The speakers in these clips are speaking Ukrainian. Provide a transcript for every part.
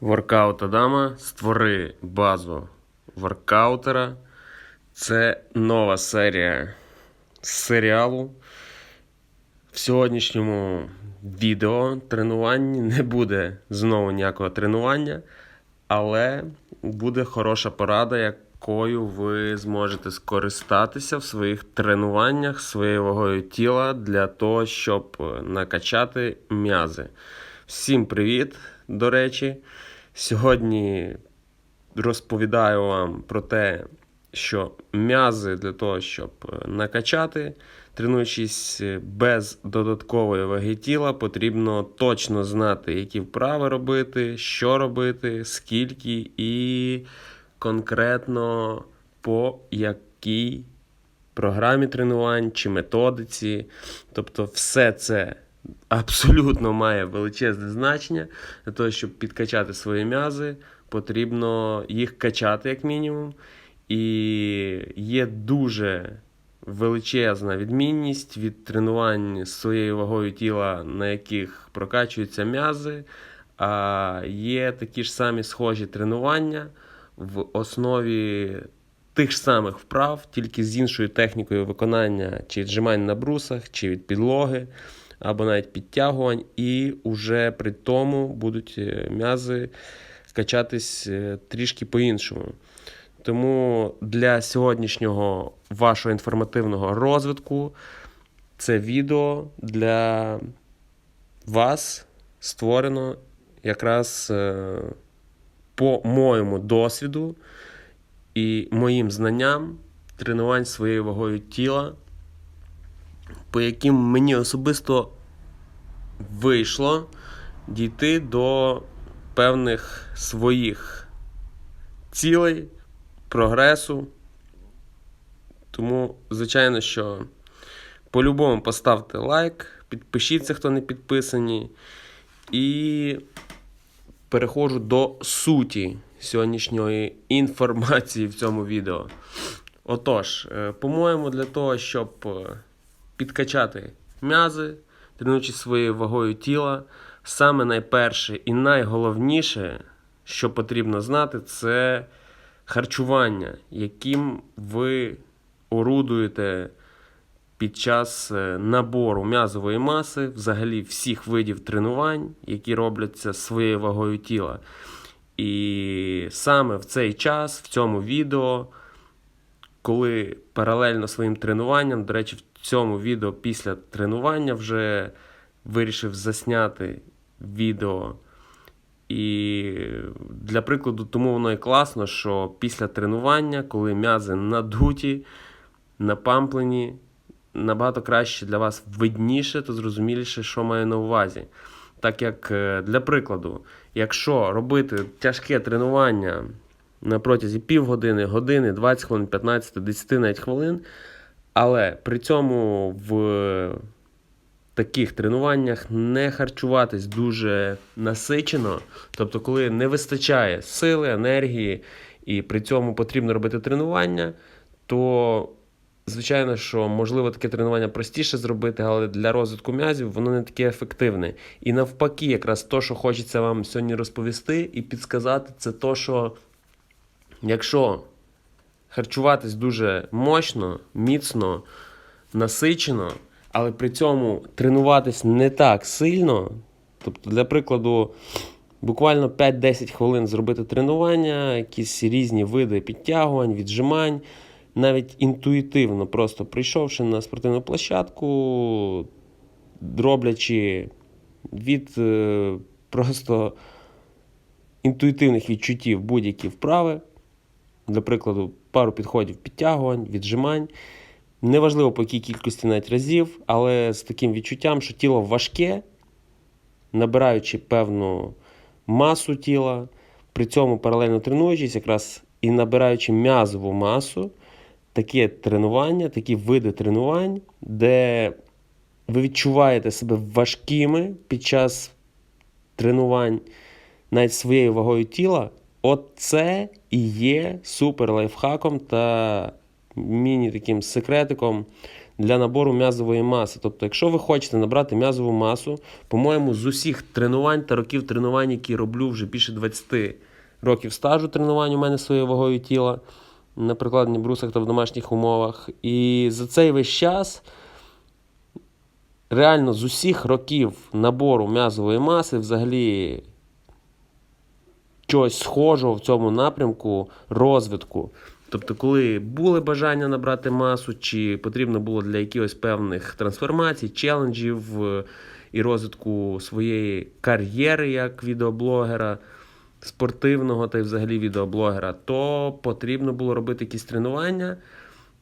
Воркаут Адама створи базу воркаутера. Це нова серія серіалу. В сьогоднішньому відео тренуванні не буде знову ніякого тренування, але буде хороша порада, якою ви зможете скористатися в своїх тренуваннях своєю вагою тіла для того, щоб накачати м'язи. Всім привіт, до речі. Сьогодні розповідаю вам про те, що м'язи для того, щоб накачати, тренуючись без додаткової ваги тіла, потрібно точно знати, які вправи робити, що робити, скільки і конкретно по якій програмі тренувань чи методиці. Тобто, все це абсолютно має величезне значення для того, щоб підкачати свої м'язи, потрібно їх качати як мінімум. І є дуже величезна відмінність від тренувань з своєю вагою тіла, на яких прокачуються м'язи. А є такі ж самі схожі тренування в основі тих ж самих вправ, тільки з іншою технікою виконання чи віджимань на брусах, чи від підлоги, або навіть підтягувань, і вже при тому будуть е, м'язи качатись е, трішки по-іншому. Тому для сьогоднішнього вашого інформативного розвитку це відео для вас створено якраз е, по моєму досвіду і моїм знанням тренувань своєю вагою тіла, по яким мені особисто вийшло дійти до певних своїх цілей, прогресу. Тому, звичайно, що по-любому поставте лайк, підпишіться, хто не підписані. І переходжу до суті сьогоднішньої інформації в цьому відео. Отож, е, по-моєму, для того, щоб е, підкачати м'язи, тренуючись своєю вагою тіла, саме найперше і найголовніше, що потрібно знати, це харчування, яким ви орудуєте під час е, набору м'язової маси, взагалі всіх видів тренувань, які робляться своєю вагою тіла. І саме в цей час, в цьому відео, коли паралельно своїм тренуванням, до речі, цьому відео після тренування вже вирішив засняти відео. І для прикладу, тому воно і класно, що після тренування, коли м'язи надуті, напамплені, набагато краще для вас видніше та зрозуміліше, що маю на увазі. Так як, е, для прикладу, якщо робити тяжке тренування на протязі півгодини, години, 20 хвилин, 15, 10 навіть хвилин, але при цьому в таких тренуваннях не харчуватись дуже насичено, тобто, коли не вистачає сили, енергії, і при цьому потрібно робити тренування, то Звичайно, що можливо таке тренування простіше зробити, але для розвитку м'язів воно не таке ефективне. І навпаки, якраз то, що хочеться вам сьогодні розповісти і підсказати, це то, що якщо харчуватись дуже мощно, міцно, насичено, але при цьому тренуватись не так сильно, тобто, для прикладу, буквально 5-10 хвилин зробити тренування, якісь різні види підтягувань, віджимань. Навіть інтуїтивно, просто прийшовши на спортивну площадку, роблячи від е, просто інтуїтивних відчуттів будь-які вправи, для прикладу, пару підходів підтягувань, віджимань. Неважливо по якій кількості навіть разів, але з таким відчуттям, що тіло важке, набираючи певну масу тіла, при цьому паралельно тренуючись, якраз і набираючи м'язову масу таке тренування, такі види тренувань, де ви відчуваєте себе важкими під час тренувань навіть своєю вагою тіла. От це і є супер лайфхаком та міні-таким секретиком для набору м'язової маси. Тобто, якщо ви хочете набрати м'язову масу, по-моєму, з усіх тренувань та років тренувань, які роблю вже більше 20 років стажу тренувань у мене своєю вагою тіла на прикладних брусах та в домашніх умовах. І за цей весь час реально з усіх років набору м'язової маси взагалі чогось схожого в цьому напрямку розвитку. Тобто, коли були бажання набрати масу, чи потрібно було для якихось певних трансформацій, челенджів е, і розвитку своєї кар'єри як відеоблогера, спортивного та й взагалі відеоблогера, то потрібно було робити якісь тренування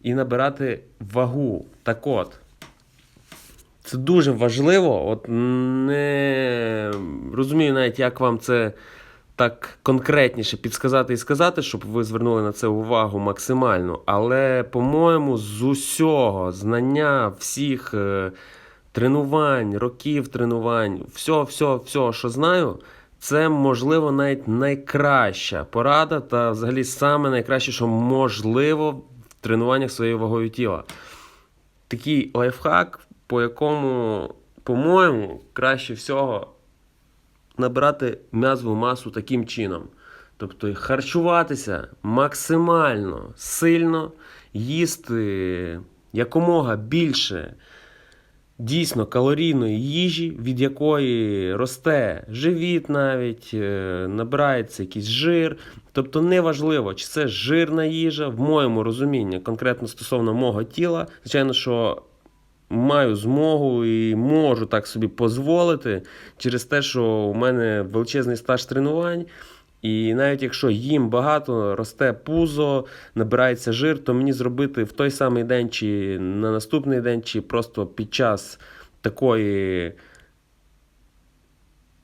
і набирати вагу. Так от, це дуже важливо. От не розумію навіть, як вам це так конкретніше підсказати і сказати, щоб ви звернули на це увагу максимально. Але, по-моєму, з усього знання всіх е, тренувань, років тренувань, все, все, що знаю, це можливо навіть найкраща порада та взагалі саме найкраще, що можливо в тренуваннях своєю вагою тіла. Такий лайфхак, по якому, по-моєму, краще всього набирати м'язову масу таким чином. Тобто харчуватися максимально сильно, їсти якомога більше дійсно калорійної їжі, від якої росте живіт навіть, е, набирається якийсь жир. Тобто неважливо, чи це жирна їжа, в моєму розумінні, конкретно стосовно мого тіла, звичайно, що маю змогу і можу так собі дозволити через те, що у мене величезний стаж тренувань. І навіть якщо їм багато, росте пузо, набирається жир, то мені зробити в той самий день, чи на наступний день, чи просто під час такої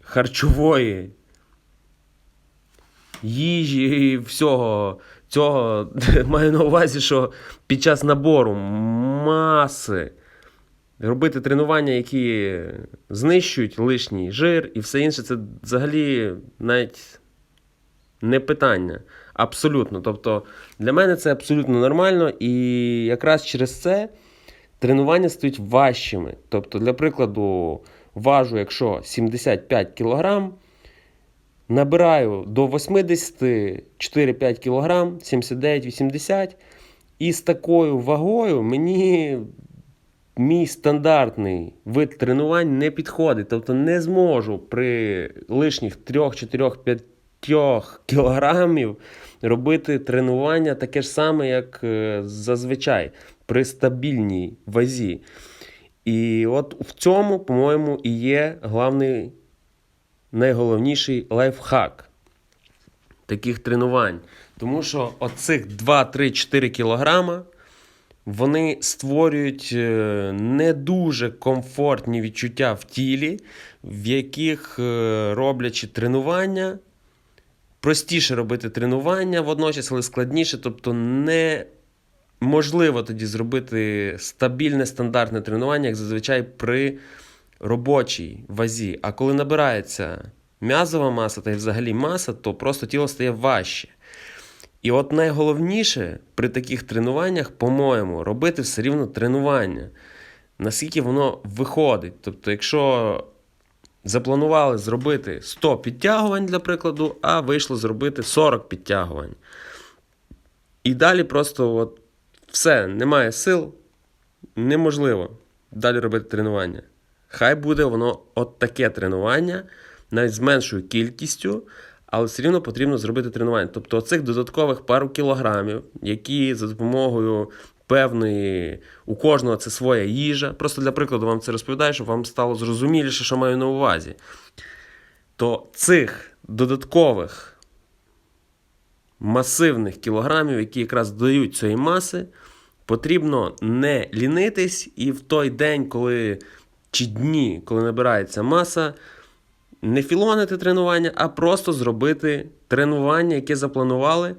харчової їжі і всього цього маю на увазі, що під час набору маси робити тренування, які знищують лишній жир і все інше, це взагалі навіть не питання. Абсолютно. Тобто для мене це абсолютно нормально, і якраз через це тренування стають важчими. Тобто, для прикладу, важу, якщо 75 кг, набираю до 80 4-5 кг, 79-80 і з такою вагою мені мій стандартний вид тренувань не підходить. Тобто не зможу при лишніх 3, 4, 5 кілограмів робити тренування таке ж саме, як е, зазвичай при стабільній вазі. І от в цьому, по-моєму, і є главний, найголовніший лайфхак таких тренувань. Тому що оцих 2-3-4 кілограма вони створюють е, не дуже комфортні відчуття в тілі, в яких е, роблячи тренування, простіше робити тренування водночас, але складніше, тобто неможливо тоді зробити стабільне стандартне тренування, як зазвичай при робочій вазі. А коли набирається м'язова маса та й взагалі маса, то просто тіло стає важче. І от найголовніше при таких тренуваннях, по-моєму, робити все рівно тренування. Наскільки воно виходить. Тобто, якщо запланували зробити 100 підтягувань, для прикладу, а вийшло зробити 40 підтягувань. І далі просто от все, немає сил, неможливо далі робити тренування. Хай буде воно от таке тренування, навіть з меншою кількістю але все рівно потрібно зробити тренування. Тобто оцих додаткових пару кілограмів, які за допомогою певної, у кожного це своя їжа. Просто для прикладу вам це розповідаю, щоб вам стало зрозуміліше, що маю на увазі. То цих додаткових масивних кілограмів, які якраз дають цієї маси, потрібно не лінитись і в той день, коли чи дні, коли набирається маса не філонити тренування, а просто зробити тренування, яке запланували.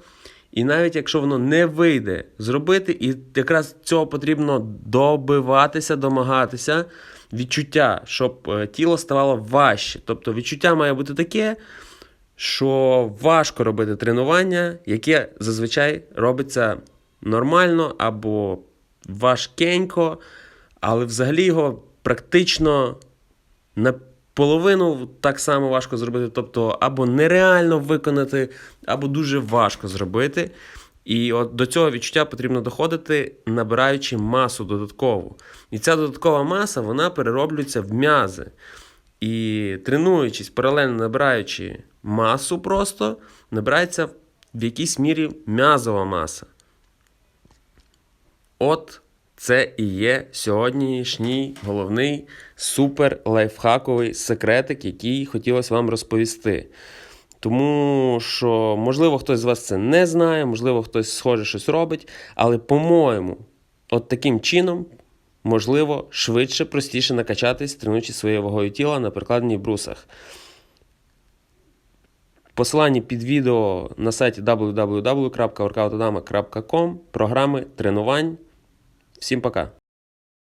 І навіть якщо воно не вийде зробити, і якраз цього потрібно добиватися, домагатися відчуття, щоб е, тіло ставало важче. Тобто відчуття має бути таке, що важко робити тренування, яке зазвичай робиться нормально або важкенько, але взагалі його практично наполовину так само важко зробити. Тобто, або нереально виконати, або дуже важко зробити. І от до цього відчуття потрібно доходити, набираючи масу додаткову. І ця додаткова маса вона перероблюється в м'язи. І тренуючись, паралельно набираючи масу, просто набирається в якійсь мірі м'язова маса. От це і є сьогоднішній головний супер лайфхаковий секретик, який хотілося вам розповісти. Тому що, можливо, хтось з вас це не знає, можливо, хтось схоже щось робить, але, по-моєму, от таким чином можливо швидше, простіше накачатись, тренуючи своєю вагою тіла на прикладенні брусах. Посилання під відео на сайті www.workoutodama.com програми тренувань. Всім пока!